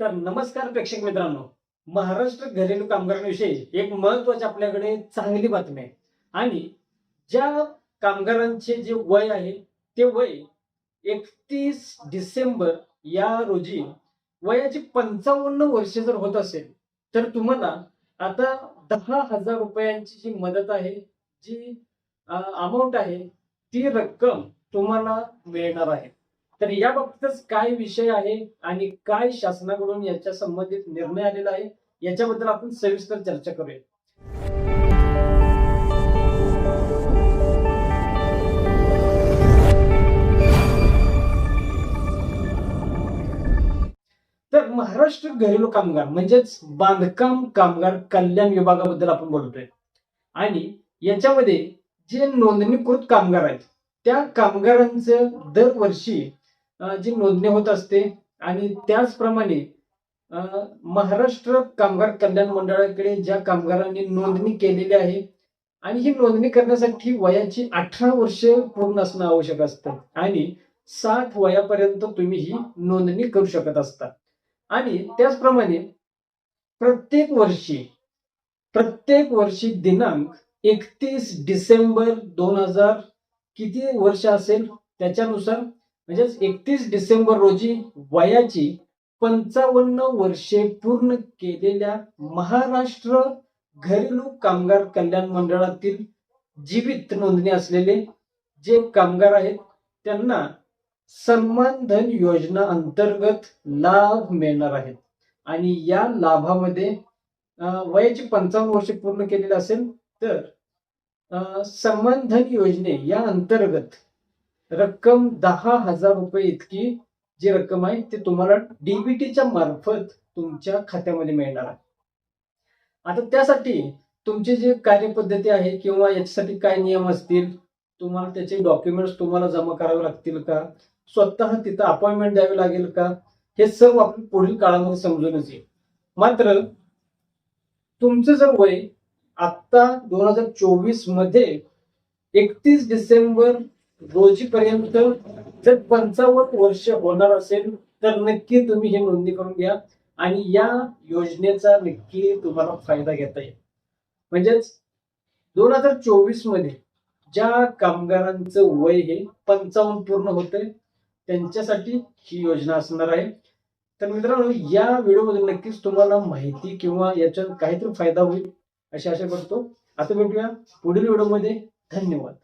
तर नमस्कार प्रेक्षक मित्रांनो. महाराष्ट्र घरेलू कामगारांविषयी एक महत्वाची आपल्याकडे चांगली बातमी आहे. आणि ज्या कामगारांचे जे वय आहे ते वय एकतीस डिसेंबर या रोजी वयाची पंचावन्न वर्षे जर होत असेल तर तुम्हाला आता दहा हजार रुपयांची जी मदत आहे जी अमाऊंट आहे ती रक्कम तुम्हाला मिळणार आहे. तर या बाबतीतच काय विषय आहे आणि काय शासनाकडून याच्या संबंधित निर्णय आलेला आहे याच्याबद्दल आपण सविस्तर चर्चा करूया. तर महाराष्ट्र घरेलू कामगार म्हणजेच बांधकाम कामगार कल्याण विभागाबद्दल आपण बोलतोय. आणि याच्यामध्ये जे नोंदणीकृत कामगार आहेत त्या कामगारांचं दरवर्षी जी नोंदणी होत असते आणि त्याचप्रमाणे महाराष्ट्र कामगार कल्याण मंडळाकडे ज्या कामगारांनी नोंदणी केलेली आहे आणि ही नोंदणी करण्यासाठी वयाची अठरा वर्ष पूर्ण असणं आवश्यक असतं आणि साठ वयापर्यंत तुम्ही ही नोंदणी करू शकत असता. आणि त्याचप्रमाणे प्रत्येक वर्षी प्रत्येक वर्षी दिनांक एकतीस डिसेंबर दोन हजार किती वर्ष असेल? त्याच्यानुसार म्हणजेच एकतीस डिसेंबर रोजी वयाची पंचावन्न वर्षे पूर्ण केलेल्या महाराष्ट्र घरेलू कामगार कल्याण मंडळातील जीवित नोंदणी असलेले जे कामगार आहेत त्यांना सन्मान धन योजना अंतर्गत लाभ मिळणार आहेत. आणि या लाभामध्ये वयाची पंचावन्न वर्षे पूर्ण केलेली असेल तर सन्मान धन योजने या अंतर्गत रक्कम दहा हजार रुपये इतकी जी रक्कम आहे ती तुम्हाला डीबीटीच्या मार्फत तुमच्या खात्यामध्ये मिळणार आहे. आता त्यासाठी तुमची जी कार्यपद्धती आहे किंवा याच्यासाठी काय नियम असतील तुम्हाला त्याचे डॉक्युमेंट्स तुम्हाला जमा करावे लागतील का? स्वतः तिथं अपॉइंटमेंट द्यावी लागेल का? हे सर्व आपण पुढील काळामध्ये समजूनच येईल मात्र तुमचं जर वय आत्ता दोन हजार चोवीसमध्ये एकतीस डिसेंबर रोजीपर्यंत जर पंचावन्न वर्ष होणार असेल तर नक्की तुम्ही हे नोंदणी करून घ्या आणि या योजनेचा नक्की तुम्हाला फायदा घेता येईल. म्हणजेच दोन हजार चोवीसमध्ये ज्या कामगारांचं वय हे पंचावन्न पूर्ण होतंय त्यांच्यासाठी ही योजना असणार आहे. तर मित्रांनो या व्हिडिओमध्ये नक्कीच तुम्हाला माहिती किंवा याच्यात काहीतरी फायदा होईल अशी आशा करतो. आता भेटूया पुढील व्हिडिओमध्ये. धन्यवाद.